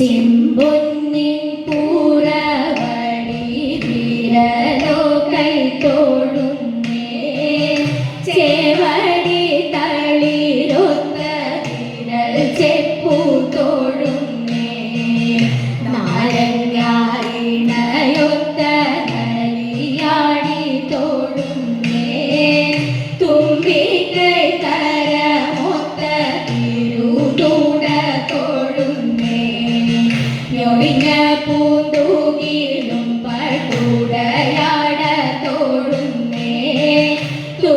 സിമ്പൊന്നിൻ പൂരവടി വിരലോ കൈത്തോടുന്നേ ചേവടി തളിരൊത്ത വിരൽ ചെപ്പു തോടുന്നേ നാരങ്ങായിണയൊത്ത നരിയാടി തോടുന്നേ തുമ്പിക്കൈ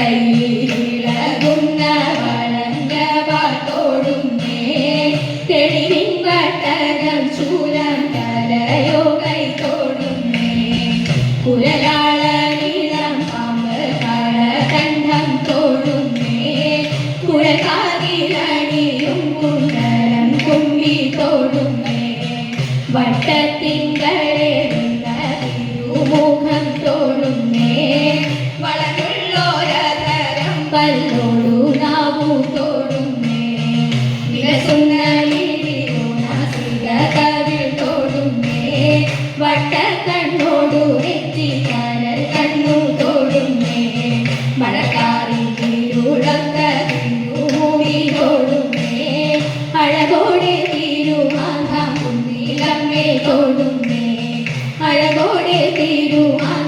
തൃക്കൈയിലകുന്ന വളഞ്ഞ പാട്ടോടുന്നേ തെളിവിൻ വട്ടകം ശൂലം തലയോ കൈ തോടുന്നേ കുലലാള നീളം പാമ്പ് കളകണ്ഠം തോടുന്നേ കുഴകാകിലണിയും കുണ്ടലം കുമ്പി തോടുന്നേ വട്ടത്തിങ്കളെഴുന്ന അഴകോടെ തിരുമാങ്കാം കുന്നിലമ്മേ തോടുന്നേ. അഴകോടെ തോടുന്നേ